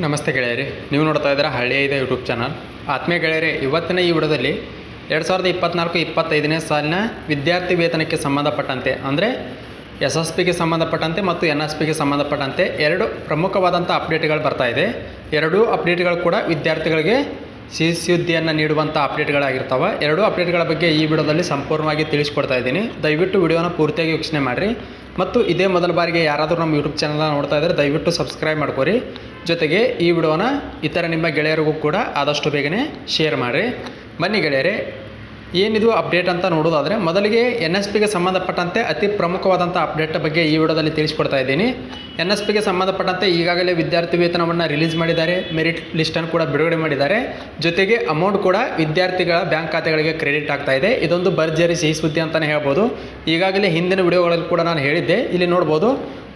ನಮಸ್ತೆ ಗೆಳೆಯರಿ, ನೀವು ನೋಡ್ತಾ ಇದ್ದೀರಾ ಹಳ್ಳಿಯ ಇದೆ ಯೂಟ್ಯೂಬ್ ಚಾನಲ್. ಆತ್ಮೀಯ ಗೆಳೆಯರಿ, ಇವತ್ತಿನ ಈ ವಿಡದಲ್ಲಿ ಎರಡು ಸಾವಿರದ ಇಪ್ಪತ್ನಾಲ್ಕು ಇಪ್ಪತ್ತೈದನೇ ಸಾಲಿನ ವಿದ್ಯಾರ್ಥಿ ವೇತನಕ್ಕೆ ಸಂಬಂಧಪಟ್ಟಂತೆ, ಅಂದರೆ ಎಸ್ ಎಸ್ ಪಿಗೆ ಸಂಬಂಧಪಟ್ಟಂತೆ ಮತ್ತು ಎನ್ ಎಸ್ ಪಿಗೆ ಸಂಬಂಧಪಟ್ಟಂತೆ ಎರಡು ಪ್ರಮುಖವಾದಂಥ ಅಪ್ಡೇಟ್ಗಳು ಬರ್ತಾ ಇದೆ. ಎರಡೂ ಅಪ್ಡೇಟ್ಗಳು ಕೂಡ ವಿದ್ಯಾರ್ಥಿಗಳಿಗೆ ಸಿಹಿ ಸುದ್ದಿಯನ್ನು ನೀಡುವಂಥ ಅಪ್ಡೇಟ್ಗಳಾಗಿರ್ತವೆ ಎರಡೂ ಅಪ್ಡೇಟ್ಗಳ ಬಗ್ಗೆ ಈ ವಿಡಿಯೋದಲ್ಲಿ ಸಂಪೂರ್ಣವಾಗಿ ತಿಳಿಸ್ಕೊಡ್ತಾ ಇದ್ದೀನಿ. ದಯವಿಟ್ಟು ವಿಡಿಯೋನ ಪೂರ್ತಿಯಾಗಿ ವೀಕ್ಷಣೆ ಮಾಡಿರಿ. ಮತ್ತು ಇದೇ ಮೊದಲ ಬಾರಿಗೆ ಯಾರಾದರೂ ನಮ್ಮ ಯೂಟ್ಯೂಬ್ ಚಾನಲ್ನ ನೋಡ್ತಾ ಇದ್ದರೆ ದಯವಿಟ್ಟು ಸಬ್ಸ್ಕ್ರೈಬ್ ಮಾಡ್ಕೊರಿ. ಜೊತೆಗೆ ಈ ವಿಡಿಯೋನ ಇತರ ನಿಮ್ಮ ಗೆಳೆಯರಿಗೂ ಕೂಡ ಆದಷ್ಟು ಬೇಗನೆ ಶೇರ್ ಮಾಡಿರಿ. ಬನ್ನಿ ಗೆಳೆಯರೇ ಏನಿದು ಅಪ್ಡೇಟ್ ಅಂತ ನೋಡೋದಾದರೆ ಮೊದಲಿಗೆ ಎನ್ ಎಸ್ ಪಿಗೆ ಸಂಬಂಧಪಟ್ಟಂತೆ ಅತಿ ಪ್ರಮುಖವಾದಂಥ ಅಪ್ಡೇಟ್ ಬಗ್ಗೆ ಈ ವಿಡಿಯೋದಲ್ಲಿ ತಿಳಿಸ್ಕೊಡ್ತಾ ಇದ್ದೀನಿ. ಎನ್ ಎಸ್ ಪಿಗೆ ಸಂಬಂಧಪಟ್ಟಂತೆ ಈಗಾಗಲೇ ವಿದ್ಯಾರ್ಥಿ ವೇತನವನ್ನು ರಿಲೀಸ್ ಮಾಡಿದ್ದಾರೆ ಮೆರಿಟ್ ಲಿಸ್ಟನ್ನು ಕೂಡ ಬಿಡುಗಡೆ ಮಾಡಿದ್ದಾರೆ. ಜೊತೆಗೆ ಅಮೌಂಟ್ ಕೂಡ ವಿದ್ಯಾರ್ಥಿಗಳ ಬ್ಯಾಂಕ್ ಖಾತೆಗಳಿಗೆ ಕ್ರೆಡಿಟ್ ಆಗ್ತಾ ಇದೆ. ಇದೊಂದು ಭರ್ಜರಿ ಸಿಹಿ ಸುದ್ದಿ ಅಂತಲೇ ಹೇಳ್ಬೋದು. ಈಗಾಗಲೇ ಹಿಂದಿನ ವಿಡಿಯೋಗಳಲ್ಲಿ ಕೂಡ ನಾನು ಹೇಳಿದ್ದೆ. ಇಲ್ಲಿ ನೋಡ್ಬೋದು,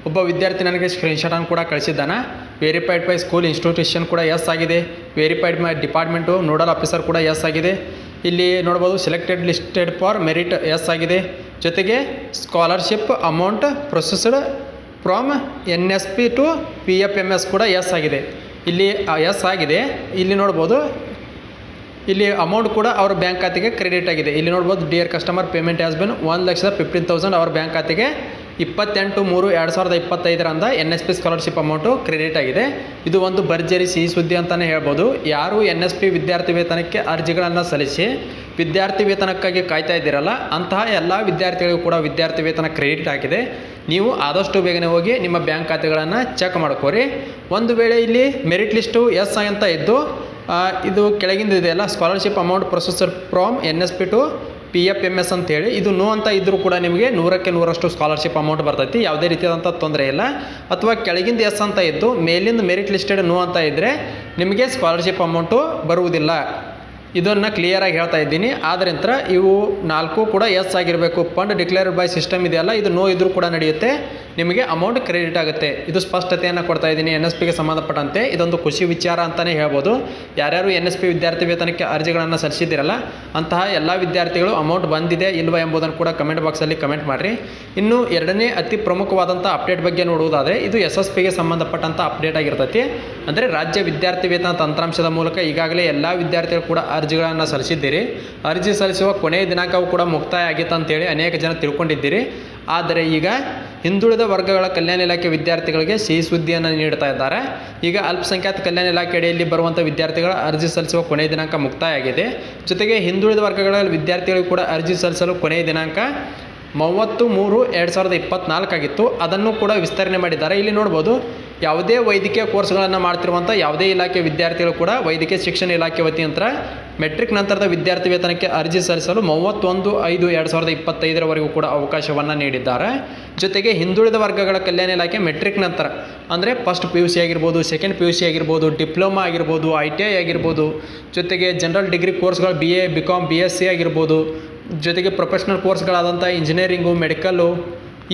ಒಬ್ಬ ವಿದ್ಯಾರ್ಥಿ ನನಗೆ ಸ್ಕ್ರೀನ್ಶಾಟನ್ನು ಕೂಡ ಕಳಿಸಿದ್ದಾನೆ. ವೆರಿಫೈಡ್ ಬೈ ಸ್ಕೂಲ್ ಇನ್ಸ್ಟಿಟ್ಯೂಷನ್ ಕೂಡ ಎಸ್ ಆಗಿದೆ. Verified by department nodal officer ಕೂಡ ಎಸ್ ಆಗಿದೆ. ಇಲ್ಲಿ ನೋಡ್ಬೋದು selected listed for merit yes ಆಗಿದೆ. ಜೊತೆಗೆ scholarship amount processed from N S P to P F M S ಕೂಡ ಎಸ್ ಆಗಿದೆ. ಇಲ್ಲಿ ಎಸ್ ಆಗಿದೆ. ಇಲ್ಲಿ ನೋಡ್ಬೋದು, ಇಲ್ಲಿ ಅಮೌಂಟ್ ಕೂಡ ಅವ್ರ ಬ್ಯಾಂಕ್ ಖಾತೆಗೆ ಕ್ರೆಡಿಟ್ ಆಗಿದೆ. ಇಲ್ಲಿ ನೋಡ್ಬೋದು dear customer payment has been ಒಂದು ಲಕ್ಷದ ಫಿಫ್ಟೀನ್ ತೌಸಂಡ್ ಅವ್ರ ಬ್ಯಾಂಕ್ ಖಾತೆಗೆ ಇಪ್ಪತ್ತೆಂಟು ಮೂರು ಎರಡು ಸಾವಿರದ ಇಪ್ಪತ್ತೈದರಂದ N S P scholarship amount credit ಆಗಿದೆ. ಇದು ಒಂದು ಭರ್ಜರಿ ಸಿಹಿ ಸುದ್ದಿ ಅಂತಲೇ ಹೇಳ್ಬೋದು. ಯಾರು ಎನ್ ಎಸ್ ಪಿ ವಿದ್ಯಾರ್ಥಿ ವೇತನಕ್ಕೆ ಅರ್ಜಿಗಳನ್ನು ಸಲ್ಲಿಸಿ ವಿದ್ಯಾರ್ಥಿ ವೇತನಕ್ಕಾಗಿ ಕಾಯ್ತಾ ಇದ್ದೀರಲ್ಲ, ಅಂತಹ ಎಲ್ಲ ವಿದ್ಯಾರ್ಥಿಗಳಿಗೂ ಕೂಡ ವಿದ್ಯಾರ್ಥಿ ವೇತನ ಕ್ರೆಡಿಟ್ ಆಗಿದೆ. ನೀವು ಆದಷ್ಟು ಬೇಗನೆ ಹೋಗಿ ನಿಮ್ಮ ಬ್ಯಾಂಕ್ ಖಾತೆಗಳನ್ನು ಚೆಕ್ ಮಾಡ್ಕೋರಿ. ಒಂದು ವೇಳೆ ಇಲ್ಲಿ ಮೆರಿಟ್ ಲಿಸ್ಟು ಎಸ್ ಅಂತ ಇದ್ದು ಇದು ಕೆಳಗಿಂದ ಇದೆಯಲ್ಲ scholarship amount processed from N S P to P F M S ಅಂತೇಳಿ, ಇದು ನೋ ಅಂತ ಇದ್ದರೂ ಕೂಡ ನಿಮಗೆ ನೂರಕ್ಕೆ ನೂರಷ್ಟು ಸ್ಕಾಲರ್ಶಿಪ್ ಅಮೌಂಟ್ ಬರ್ತೈತಿ. ಯಾವುದೇ ರೀತಿಯಾದಂಥ ತೊಂದರೆ ಇಲ್ಲ. ಅಥವಾ ಕೆಳಗಿಂದ ಎಸ್ ಅಂತ ಇದ್ದು, ಮೇಲಿಂದ ಮೆರಿಟ್ ಲಿಸ್ಟೆಡ್ ನೋ ಅಂತ ಇದ್ದರೆ ನಿಮಗೆ ಸ್ಕಾಲರ್ಶಿಪ್ ಅಮೌಂಟು ಬರುವುದಿಲ್ಲ. ಇದನ್ನು ಕ್ಲಿಯರಾಗಿ ಹೇಳ್ತಾ ಇದ್ದೀನಿ. ಆದ್ದರಿಂದ ಇವು ನಾಲ್ಕು ಕೂಡ ಎಸ್ ಆಗಿರಬೇಕು. ಫಂಡ್ ಡಿಕ್ಲೇರ್ಡ್ ಬೈ ಸಿಸ್ಟಮ್ ಇದೆಯಲ್ಲ ಇದು ನೋ ಇದ್ರೂ ಕೂಡ ನಡೆಯುತ್ತೆ. ನಿಮಗೆ ಅಮೌಂಟ್ ಕ್ರೆಡಿಟ್ ಆಗುತ್ತೆ. ಇದು ಸ್ಪಷ್ಟತೆಯನ್ನು ಕೊಡ್ತಾ ಇದ್ದೀನಿ ಎನ್ ಎಸ್ ಪಿಗೆ ಸಂಬಂಧಪಟ್ಟಂತೆ. ಇದೊಂದು ಖುಷಿ ವಿಚಾರ ಅಂತಲೇ ಹೇಳ್ಬೋದು. ಯಾರ್ಯಾರು ಎನ್ ಎಸ್ ಪಿ ವಿದ್ಯಾರ್ಥಿ ವೇತನಕ್ಕೆ ಅರ್ಜಿಗಳನ್ನು ಸಲ್ಲಿಸಿದ್ದೀರಲ್ಲ, ಅಂತಹ ಎಲ್ಲ ವಿದ್ಯಾರ್ಥಿಗಳು ಅಮೌಂಟ್ ಬಂದಿದೆ, ಇಲ್ವಾ ಎಂಬುದನ್ನು ಕೂಡ ಕಮೆಂಟ್ ಬಾಕ್ಸಲ್ಲಿ ಕಮೆಂಟ್ ಮಾಡಿರಿ. ಇನ್ನು ಎರಡನೇ ಅತಿ ಪ್ರಮುಖವಾದಂಥ ಅಪ್ಡೇಟ್ ಬಗ್ಗೆ ನೋಡುವುದಾದರೆ, ಇದು ಎಸ್ ಎಸ್ ಪಿಗೆ ಸಂಬಂಧಪಟ್ಟಂಥ ಅಪ್ಡೇಟ್ ಆಗಿರ್ತೈತಿ. ಅಂದರೆ ರಾಜ್ಯ ವಿದ್ಯಾರ್ಥಿ ವೇತನ ತಂತ್ರಾಂಶದ ಮೂಲಕ ಈಗಾಗಲೇ ಎಲ್ಲ ವಿದ್ಯಾರ್ಥಿಗಳು ಕೂಡ ಅರ್ಜಿಗಳನ್ನು ಸಲ್ಲಿಸಿದ್ದೀರಿ. ಅರ್ಜಿ ಸಲ್ಲಿಸುವ ಕೊನೆಯ ದಿನಾಂಕವು ಕೂಡ ಮುಕ್ತಾಯ ಆಗಿತ್ತು ಅಂತೇಳಿ ಅನೇಕ ಜನ ತಿಳ್ಕೊಂಡಿದ್ದೀರಿ. ಆದರೆ ಈಗ ಹಿಂದುಳಿದ ವರ್ಗಗಳ ಕಲ್ಯಾಣ ಇಲಾಖೆ ವಿದ್ಯಾರ್ಥಿಗಳಿಗೆ ಸಿಹಿ ಸುದ್ದಿಯನ್ನು ನೀಡ್ತಾ ಇದ್ದಾರೆ. ಈಗ ಅಲ್ಪಸಂಖ್ಯಾತ ಕಲ್ಯಾಣ ಇಲಾಖೆ ಅಡಿಯಲ್ಲಿ ಬರುವಂಥ ವಿದ್ಯಾರ್ಥಿಗಳ ಅರ್ಜಿ ಸಲ್ಲಿಸುವ ಕೊನೆಯ ದಿನಾಂಕ ಮುಕ್ತಾಯ ಆಗಿದೆ ಜೊತೆಗೆ ಹಿಂದುಳಿದ ವರ್ಗಗಳ ವಿದ್ಯಾರ್ಥಿಗಳಿಗೆ ಕೂಡ ಅರ್ಜಿ ಸಲ್ಲಿಸಲು ಕೊನೆಯ ದಿನಾಂಕ ಮೂವತ್ತು ಮೂರು ಎರಡು ಸಾವಿರದ ಇಪ್ಪತ್ತ್ನಾಲ್ಕಾಗಿತ್ತು ಅದನ್ನು ಕೂಡ ವಿಸ್ತರಣೆ ಮಾಡಿದ್ದಾರೆ. ಇಲ್ಲಿ ನೋಡ್ಬೋದು ಯಾವುದೇ ವೈದ್ಯಕೀಯ ಕೋರ್ಸ್ಗಳನ್ನು ಮಾಡ್ತಿರುವಂಥ ಯಾವುದೇ ಇಲಾಖೆ ವಿದ್ಯಾರ್ಥಿಗಳು ಕೂಡ ವೈದ್ಯಕೀಯ ಶಿಕ್ಷಣ ಇಲಾಖೆ ವತಿಯಂತ್ರ ಮೆಟ್ರಿಕ್ ನಂತರದ ವಿದ್ಯಾರ್ಥಿ ವೇತನಕ್ಕೆ ಅರ್ಜಿ ಸಲ್ಲಿಸಲು ಮೂವತ್ತೊಂದು ಐದು ಎರಡು ಸಾವಿರದ ಇಪ್ಪತ್ತೈದರವರೆಗೂ ಕೂಡ ಅವಕಾಶವನ್ನು ನೀಡಿದ್ದಾರೆ. ಜೊತೆಗೆ ಹಿಂದುಳಿದ ವರ್ಗಗಳ ಕಲ್ಯಾಣ ಇಲಾಖೆ ಮೆಟ್ರಿಕ್ ನಂತರ, ಅಂದರೆ ಫಸ್ಟ್ ಪಿ ಯು ಸಿ ಆಗಿರ್ಬೋದು ಸೆಕೆಂಡ್ ಪಿ ಯು ಸಿ ಆಗಿರ್ಬೋದು, ಡಿಪ್ಲೊಮಾ ಆಗಿರ್ಬೋದು ಐ ಟಿ ಐ ಆಗಿರ್ಬೋದು, ಜೊತೆಗೆ ಜನರಲ್ ಡಿಗ್ರಿ ಕೋರ್ಸ್ಗಳು B A B com B S C ಆಗಿರ್ಬೋದು, ಜೊತೆಗೆ ಪ್ರೊಫೆಷ್ನಲ್ ಕೋರ್ಸ್ಗಳಾದಂಥ ಇಂಜಿನಿಯರಿಂಗು ಮೆಡಿಕಲ್ಲು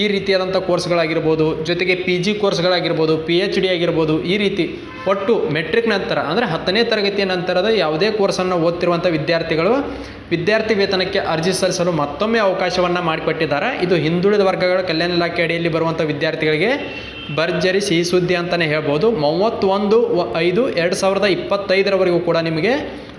ಈ ರೀತಿಯಾದಂಥ ಕೋರ್ಸ್ಗಳಾಗಿರ್ಬೋದು, ಜೊತೆಗೆ ಪಿ ಜಿ ಕೋರ್ಸ್ಗಳಾಗಿರ್ಬೋದು ಪಿ ಎಚ್ ಡಿ ಆಗಿರ್ಬೋದು, ಈ ರೀತಿ ಒಟ್ಟು ಮೆಟ್ರಿಕ್ ನಂತರ, ಅಂದರೆ ಹತ್ತನೇ ತರಗತಿಯ ನಂತರದ ಯಾವುದೇ ಕೋರ್ಸನ್ನು ಓದ್ತಿರುವಂಥ ವಿದ್ಯಾರ್ಥಿಗಳು ವಿದ್ಯಾರ್ಥಿ ವೇತನಕ್ಕೆ ಅರ್ಜಿ ಸಲ್ಲಿಸಲು ಮತ್ತೊಮ್ಮೆ ಅವಕಾಶವನ್ನು ಮಾಡಿಕೊಟ್ಟಿದ್ದಾರೆ. ಇದು ಹಿಂದುಳಿದ ವರ್ಗಗಳ ಕಲ್ಯಾಣ ಇಲಾಖೆ ಅಡಿಯಲ್ಲಿ ಬರುವಂಥ ವಿದ್ಯಾರ್ಥಿಗಳಿಗೆ ಭರ್ಜರಿ ಸಿಹಿ ಸುದ್ದಿ ಅಂತಲೇ ಹೇಳ್ಬೋದು. ಮೂವತ್ತೊಂದು ಐದು ಎರಡು ಸಾವಿರದ ಇಪ್ಪತ್ತೈದರವರೆಗೂ ಕೂಡ ನಿಮಗೆ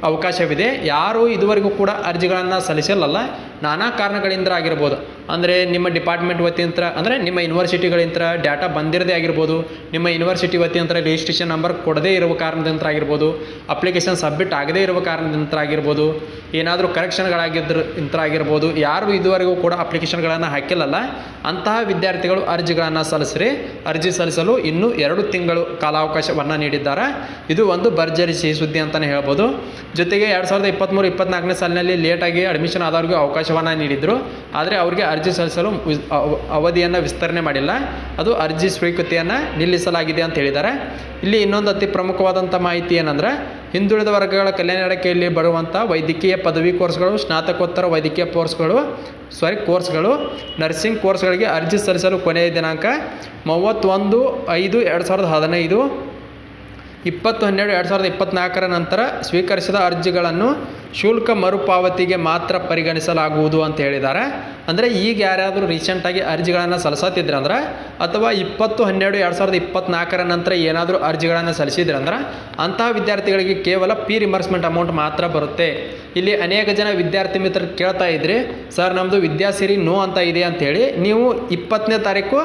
ಅವಕಾಶವಿದೆ. ಯಾರೂ ಇದುವರೆಗೂ ಕೂಡ ಅರ್ಜಿಗಳನ್ನು ಸಲ್ಲಿಸಲಲ್ಲ. ನಾನಾ ಕಾರಣಗಳಿಂದ ಆಗಿರ್ಬೋದು. ಅಂದರೆ ನಿಮ್ಮ ಡಿಪಾರ್ಟ್ಮೆಂಟ್ ವತಿಯಂತ್ರ ಅಂದರೆ ನಿಮ್ಮ ಯೂನಿವರ್ಸಿಟಿಗಳಿಂದ ಡಾಟಾ ಬಂದಿರದೇ ಆಗಿರ್ಬೋದು. ನಿಮ್ಮ ಯೂನಿವರ್ಸಿಟಿ ವತಿಯಂತ್ರ ರಿಜಿಸ್ಟ್ರೇಷನ್ ನಂಬರ್ ಕೊಡದೇ ಇರುವ ಕಾರಣದಿಂದ ಆಗಿರ್ಬೋದು. ಅಪ್ಲಿಕೇಶನ್ ಸಬ್ಮಿಟ್ ಆಗದೇ ಇರುವ ಕಾರಣದಿಂದ ಆಗಿರ್ಬೋದು. ಏನಾದರೂ ಕರೆಕ್ಷನ್ಗಳಾಗಿದ್ರ ಇಂಥ ಆಗಿರ್ಬೋದು. ಯಾರು ಇದುವರೆಗೂ ಕೂಡ ಅಪ್ಲಿಕೇಶನ್ಗಳನ್ನು ಹಾಕಿಲ್ಲಲ್ಲ. ಅಂತಹ ವಿದ್ಯಾರ್ಥಿಗಳು ಅರ್ಜಿಗಳನ್ನು ಸಲ್ಲಿಸ್ರಿ. ಅರ್ಜಿ ಸಲ್ಲಿಸಲು ಇನ್ನೂ ಎರಡು ತಿಂಗಳು ಕಾಲಾವಕಾಶವನ್ನು ನೀಡಿದ್ದಾರೆ. ಇದು ಒಂದು ಭರ್ಜರಿ ಸಿಹಿ ಸುದ್ದಿ ಅಂತಲೇ ಹೇಳ್ಬೋದು. ಜೊತೆಗೆ ಎರಡು ಸಾವಿರದ ಇಪ್ಪತ್ತ್ಮೂರು ಇಪ್ಪತ್ನಾಲ್ಕನೇ ಸಾಲಿನಲ್ಲಿ ಲೇಟಾಗಿ ಅಡ್ಮಿಷನ್ ಆದವ್ರಿಗೆ ಅವಕಾಶವನ್ನು ನೀಡಿದರು. ಆದರೆ ಅವರಿಗೆ ಅರ್ಜಿ ಸಲ್ಲಿಸಲು ಅವಧಿಯನ್ನು ವಿಸ್ತರಣೆ ಮಾಡಿಲ್ಲ. ಅದು ಅರ್ಜಿ ಸ್ವೀಕೃತಿಯನ್ನು ನಿಲ್ಲಿಸಲಾಗಿದೆ ಅಂತ ಹೇಳಿದ್ದಾರೆ. ಇಲ್ಲಿ ಇನ್ನೊಂದು ಅತಿ ಪ್ರಮುಖವಾದಂಥ ಮಾಹಿತಿ ಏನಂದರೆ ಹಿಂದುಳಿದ ವರ್ಗಗಳ ಕಲ್ಯಾಣ ಇಲಾಖೆಯಲ್ಲಿ ಬರುವಂಥ ವೈದ್ಯಕೀಯ ಪದವಿ ಕೋರ್ಸ್ಗಳು, ಸ್ನಾತಕೋತ್ತರ ವೈದ್ಯಕೀಯ ಕೋರ್ಸ್ಗಳು ಸಾರಿ ಕೋರ್ಸ್ಗಳು ನರ್ಸಿಂಗ್ ಕೋರ್ಸ್ಗಳಿಗೆ ಅರ್ಜಿ ಸಲ್ಲಿಸಲು ಕೊನೆಯ ದಿನಾಂಕ ಮೂವತ್ತೊಂದು ಐದು ಎರಡು ಸಾವಿರದ ಹದಿನೈದು, ಇಪ್ಪತ್ತು ಹನ್ನೆರಡು ಎರಡು ಸಾವಿರದ ಇಪ್ಪತ್ತ್ನಾಲ್ಕರ ನಂತರ ಸ್ವೀಕರಿಸಿದ ಅರ್ಜಿಗಳನ್ನು ಶುಲ್ಕ ಮರುಪಾವತಿಗೆ ಮಾತ್ರ ಪರಿಗಣಿಸಲಾಗುವುದು ಅಂತ ಹೇಳಿದ್ದಾರೆ. ಅಂದರೆ ಈಗ ಯಾರಾದರೂ ರೀಸೆಂಟಾಗಿ ಅರ್ಜಿಗಳನ್ನು ಸಲ್ಲಿಸತ್ತಿದ್ರಂದ್ರೆ ಅಥವಾ ಇಪ್ಪತ್ತು ಹನ್ನೆರಡು ಎರಡು ಸಾವಿರದ ಇಪ್ಪತ್ತ್ನಾಲ್ಕರ ನಂತರ ಏನಾದರೂ ಅರ್ಜಿಗಳನ್ನು ಸಲ್ಲಿಸಿದ್ರೆ ಅಂದ್ರೆ, ಅಂತಹ ವಿದ್ಯಾರ್ಥಿಗಳಿಗೆ ಕೇವಲ ಪಿ ರಿಮರ್ಸ್ಮೆಂಟ್ ಅಮೌಂಟ್ ಮಾತ್ರ ಬರುತ್ತೆ. ಇಲ್ಲಿ ಅನೇಕ ಜನ ವಿದ್ಯಾರ್ಥಿ ಮಿತ್ರರು ಕೇಳ್ತಾ ಇದ್ರಿ, ಸರ್ ನಮ್ಮದು ವಿದ್ಯಾಸಿರಿ ನೋ ಅಂತ ಇದೆ ಅಂಥೇಳಿ ನೀವು ಇಪ್ಪತ್ತನೇ ತಾರೀಕು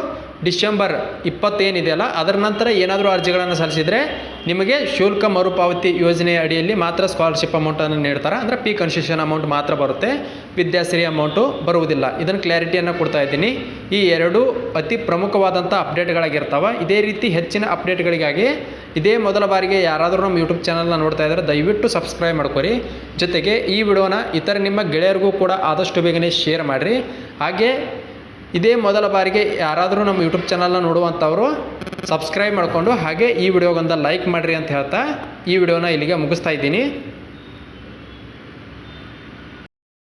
ಡಿಸೆಂಬರ್ ಇಪ್ಪತ್ತೇನಿದೆಯಲ್ಲ, ಅದರ ನಂತರ ಏನಾದರೂ ಅರ್ಜಿಗಳನ್ನು ಸಲ್ಲಿಸಿದರೆ ನಿಮಗೆ ಶುಲ್ಕ ಮರುಪಾವತಿ ಯೋಜನೆ ಅಡಿಯಲ್ಲಿ ಮಾತ್ರ ಸ್ಕಾಲರ್ಶಿಪ್ ಅಮೌಂಟನ್ನು ನೀಡ್ತಾರೆ? ಅಂದರೆ ಪಿ ಕನ್ಸೆಷನ್ ಅಮೌಂಟ್ ಮಾತ್ರ ಬರುತ್ತೆ. ವಿದ್ಯಾಸಿರಿ ಅಮೌಂಟು ಬರುವುದಿಲ್ಲ. ಇದನ್ನು ಕ್ಲಾರಿಟಿಯನ್ನು ಕೊಡ್ತಾ ಇದ್ದೀನಿ. ಈ ಎರಡು ಅತಿ ಪ್ರಮುಖವಾದಂಥ ಅಪ್ಡೇಟ್ಗಳಾಗಿರ್ತಾವೆ ಇದೇ ರೀತಿ ಹೆಚ್ಚಿನ ಅಪ್ಡೇಟ್ಗಳಿಗಾಗಿ ಇದೇ ಮೊದಲ ಬಾರಿಗೆ ಯಾರಾದರೂ ನಮ್ಮ ಯೂಟ್ಯೂಬ್ ಚಾನಲ್ನ ನೋಡ್ತಾ ಇದ್ದರೆ ದಯವಿಟ್ಟು ಸಬ್ಸ್ಕ್ರೈಬ್ ಮಾಡ್ಕೊರಿ. ಜೊತೆಗೆ ಈ ವಿಡಿಯೋನ ಇತರ ನಿಮ್ಮ ಗೆಳೆಯರಿಗೂ ಕೂಡ ಆದಷ್ಟು ಬೇಗನೆ ಶೇರ್ ಮಾಡಿರಿ. ಹಾಗೆ ಇದೇ ಮೊದಲ ಬಾರಿಗೆ ಯಾರಾದರೂ ನಮ್ಮ ಯೂಟ್ಯೂಬ್ ಚಾನಲ್ನ ನೋಡುವಂಥವರು ಸಬ್ಸ್ಕ್ರೈಬ್ ಮಾಡಿಕೊಂಡು ಹಾಗೆ ಈ ವಿಡಿಯೋಗೊಂದು ಲೈಕ್ ಮಾಡಿರಿ ಅಂತ ಹೇಳ್ತಾ ಈ ವಿಡಿಯೋನ ಇಲ್ಲಿಗೆ ಮುಗಿಸ್ತಾ ಇದ್ದೀನಿ.